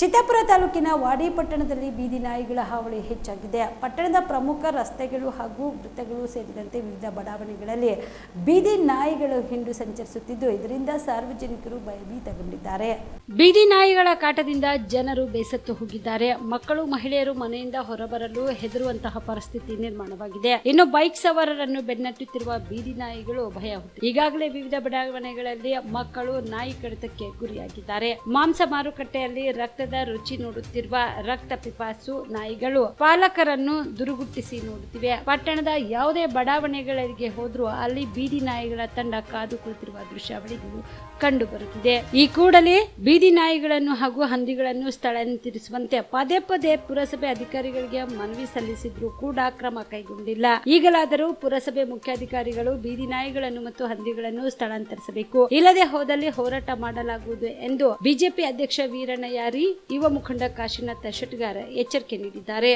ಚಿತ್ತಾಪುರ ತಾಲೂಕಿನ ವಾಡಿ ಪಟ್ಟಣದಲ್ಲಿ ಬೀದಿ ನಾಯಿಗಳ ಹಾವಳಿ ಹೆಚ್ಚಾಗಿದೆ. ಪಟ್ಟಣದ ಪ್ರಮುಖ ರಸ್ತೆಗಳು ಹಾಗೂ ವೃತ್ತಗಳು ಸೇರಿದಂತೆ ವಿವಿಧ ಬಡಾವಣೆಗಳಲ್ಲಿ ಬೀದಿ ನಾಯಿಗಳು ಹಿಂಡು ಸಂಚರಿಸುತ್ತಿದ್ದು, ಇದರಿಂದ ಸಾರ್ವಜನಿಕರು ಭಯಭೀತಗೊಂಡಿದ್ದಾರೆ. ಬೀದಿ ನಾಯಿಗಳ ಕಾಟದಿಂದ ಜನರು ಬೇಸತ್ತು ಹೋಗಿದ್ದಾರೆ. ಮಕ್ಕಳು, ಮಹಿಳೆಯರು ಮನೆಯಿಂದ ಹೊರಬರಲು ಹೆದರುವಂತಹ ಪರಿಸ್ಥಿತಿ ನಿರ್ಮಾಣವಾಗಿದೆ. ಇನ್ನು ಬೈಕ್ ಸವಾರರನ್ನು ಬೆನ್ನಟ್ಟುತ್ತಿರುವ ಬೀದಿ ನಾಯಿಗಳು ಭಯ ಈಗಾಗಲೇ ವಿವಿಧ ಬಡಾವಣೆಗಳಲ್ಲಿ ಮಕ್ಕಳು ನಾಯಿ ಕಡಿತಕ್ಕೆ ಗುರಿಯಾಗಿದ್ದಾರೆ. ಮಾಂಸ ಮಾರುಕಟ್ಟೆಯಲ್ಲಿ ರಕ್ತದ ರುಚಿ ನೋಡುತ್ತಿರುವ ರಕ್ತ ಪಿಪಾಸು ನಾಯಿಗಳು ಪಾಲಕರನ್ನು ದುರುಗುಟ್ಟಿಸಿ ನೋಡುತ್ತಿವೆ. ಪಟ್ಟಣದ ಯಾವುದೇ ಬಡಾವಣೆಗಳಿಗೆ ಹೋದ್ರೂ ಅಲ್ಲಿ ಬೀದಿ ನಾಯಿಗಳ ತಂಡ ಕಾದು ಕುಳಿತಿರುವ ದೃಶ್ಯಾವಳಿಗಳು ಕಂಡು ಬರುತ್ತಿದೆ. ಈ ಕೂಡಲೇ ಬೀದಿ ನಾಯಿಗಳನ್ನು ಹಾಗೂ ಹಂದಿಗಳನ್ನು ಸ್ಥಳಾಂತರಿಸುವಂತೆ ಪದೇ ಪದೇ ಪುರಸಭೆ ಅಧಿಕಾರಿಗಳಿಗೆ ಮನವಿ ಸಲ್ಲಿಸಿದ್ರು ಕೂಡ ಕ್ರಮ ಕೈಗೊಂಡಿಲ್ಲ. ಈಗಲಾದರೂ ಪುರಸಭೆ ಮುಖ್ಯಾಧಿಕಾರಿಗಳು ಬೀದಿ ನಾಯಿಗಳನ್ನು ಮತ್ತು ಹಂದಿಗಳನ್ನು ಸ್ಥಳಾಂತರಿಸಬೇಕು. ಇಲ್ಲದೆ ಹೋದಲ್ಲಿ ಹೋರಾಟ ಮಾಡಲಾಗುವುದು ಎಂದು ಬಿಜೆಪಿ ಅಧ್ಯಕ್ಷ ವೀರಣ್ಣ ಯಾರಿ ಯುವ ಮುಖಂಡ ಕಾಶಿನಾಥ ಶೆಟ್ಗಾರ್ ಎಚ್ಚರಿಕೆ ನೀಡಿದ್ದಾರೆ.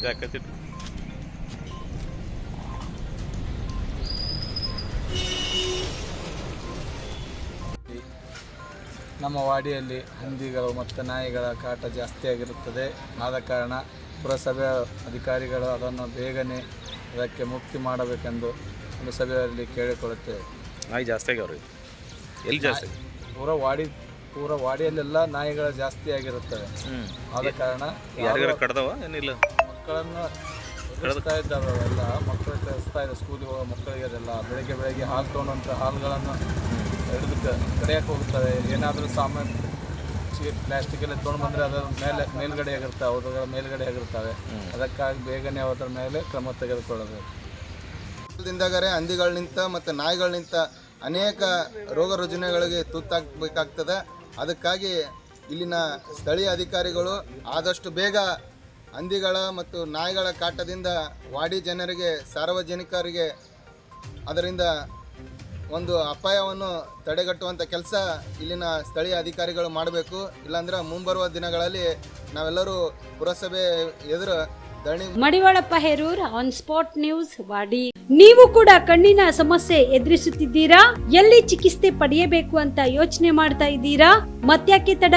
Ya, casi ನಮ್ಮ ವಾಡಿಯಲ್ಲಿ ಹಂದಿಗಳು ಮತ್ತು ನಾಯಿಗಳ ಕಾಟ ಜಾಸ್ತಿಯಾಗಿರುತ್ತದೆ ಆದ ಕಾರಣ ಪುರಸಭೆ ಅಧಿಕಾರಿಗಳು ಅದನ್ನು ಬೇಗನೆ ಅದಕ್ಕೆ ಮುಕ್ತಿ ಮಾಡಬೇಕೆಂದು ಒಂದು ಸಭೆಯಲ್ಲಿ ಕೇಳಿಕೊಳ್ಳುತ್ತೇವೆ. ನಾಯಿ ಜಾಸ್ತಿ ಎಲ್ಲಿ ಜಾಸ್ತಿ? ಪೂರ ವಾಡಿ ಪೂರ ವಾಡಿಯಲ್ಲೆಲ್ಲ ನಾಯಿಗಳು ಜಾಸ್ತಿ ಆಗಿರುತ್ತವೆ. ಆದ ಕಾರಣ ಯಾರಿಗಾರ ಕಡ್ದವ? ಏನಿಲ್ಲ. ಮಕ್ಕಳನ್ನು ಕಳಿಸ್ತಾ ಇದ್ದಾವೆ ಎಲ್ಲ ಮಕ್ಕಳು ಕಳಿಸ್ತಾ ಇದೆ ಸ್ಕೂಲಿಗೆ ಹೋಗೋ ಮಕ್ಕಳಿಗೆ ಅದೆಲ್ಲ. ಬೆಳಗ್ಗೆ ಬೆಳಗ್ಗೆ ಹಾಲು ತೊಗೊಂಡಂಥ ಹಾಲುಗಳನ್ನು ಹಿಡಿದು ಕಡಿಯಕ್ಕೆ ಹೋಗುತ್ತದೆ ಏನಾದರೂ ಸಾಮಾನು ಪ್ಲಾಸ್ಟಿಕ್ ಎಲ್ಲ ತೊಗೊಂಡು ಬಂದರೆ ಅದರ ಮೇಲೆ ಮೇಲ್ಗಡೆ ಆಗಿರ್ತವೆ ಅವುಗಳ ಮೇಲ್ಗಡೆ ಆಗಿರ್ತವೆ ಅದಕ್ಕಾಗಿ ಬೇಗನೆ ಅದರ ಮೇಲೆ ಕ್ರಮ ತೆಗೆದುಕೊಳ್ಳಬೇಕು. ದಿಂದಾಗರೆ ನಿಂತ ಮತ್ತು ನಾಯಿಗಳಿಂದ ಅನೇಕ ರೋಗ ರುಜಿನಗಳಿಗೆ ತುತ್ತಾಗಬೇಕಾಗ್ತದೆ. ಅದಕ್ಕಾಗಿ ಇಲ್ಲಿನ ಸ್ಥಳೀಯ ಅಧಿಕಾರಿಗಳು ಆದಷ್ಟು ಬೇಗ ಹಂದಿಗಳ ಮತ್ತು ನಾಯಿಗಳ ಕಾಟದಿಂದ ವಾಡಿ ಜನರಿಗೆ, ಸಾರ್ವಜನಿಕರಿಗೆ ಅದರಿಂದ ಒಂದು ಅಪಾಯವನ್ನು ತಡೆಗಟ್ಟುವಂಥ ಕೆಲಸ ಇಲ್ಲಿನ ಸ್ಥಳೀಯ ಅಧಿಕಾರಿಗಳು ಮಾಡಬೇಕು. ಇಲ್ಲಾಂದ್ರೆ ಮುಂಬರುವ ದಿನಗಳಲ್ಲಿ ನಾವೆಲ್ಲರೂ ಪುರಸಭೆ ಎದುರು ಧರಣಿ Madivalappa Herur on spot news Wadi ನೀವು ಕೂಡ ಕಣ್ಣಿನ ಸಮಸ್ಯೆ ಎದುರಿಸುತ್ತಿದ್ದೀರಾ? ಎಲ್ಲಿ ಚಿಕಿತ್ಸೆ ಪಡೆಯಬೇಕು ಅಂತ ಯೋಚನೆ ಮಾಡ್ತಾ ಇದ್ದೀರಾ? ಮತ್ಯಾಕೆ ತಡ?